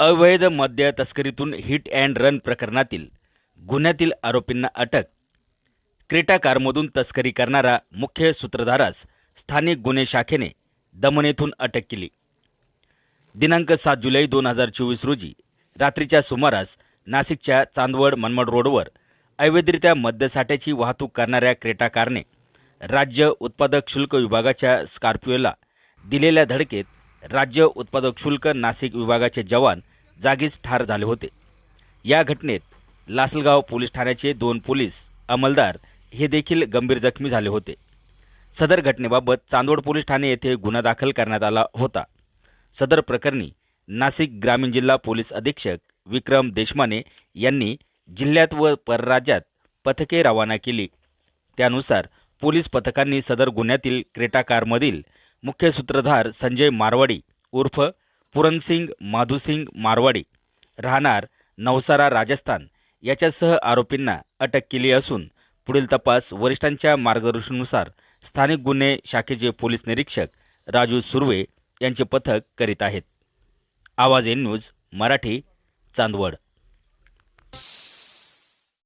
अवैध मद्य तस्करीतून hit and run प्रकरणातील गुन्ह्यातील आरोपींना अटक. क्रेटा कारमधून तस्करी करणारा मुख्य सूत्रधारास स्थानिक गुन्हे शाखेने दमन येथून अटक केली. दिनांक सात जुलै दोन हजार चोवीस रोजी रात्रीच्या सुमारास नाशिकच्या चांदवड मनमाड रोडवर अवैधरित्या मद्यसाठ्याची वाहतूक करणाऱ्या क्रेटा कारने राज्य उत्पादक शुल्क विभागाच्या स्कॉर्पिओला दिलेल्या धडकेत राज्य उत्पादक शुल्क नाशिक विभागाचे जवान जागीच ठार झाले होते. या घटनेत लासलगाव पोलीस ठाण्याचे दोन पोलीस अंमलदार हे देखील गंभीर जखमी झाले होते. सदर घटनेबाबत चांदवड पोलीस ठाणे येथे गुन्हा दाखल करण्यात आला होता. सदर प्रकरणी नाशिक ग्रामीण जिल्हा पोलीस अधीक्षक विक्रम देशमाने यांनी जिल्ह्यात व परराज्यात पथके रवाना केली. त्यानुसार पोलीस पथकांनी सदर गुन्ह्यातील क्रेटा कारमधील मुख्य सूत्रधार संजय मारवाडी उर्फ पुरणसिंग माधुसिंग मारवाडी राहणार नवसारा राजस्थान. याच्यासह आरोपींना अटक केली असून पुढील तपास वरिष्ठांच्या मार्गदर्शनानुसार स्थानिक गुन्हे शाखेचे पोलीस निरीक्षक राजू सुर्वे यांचे पथक करीत आहेत. आवाज एन न्यूज मराठी चांदवड.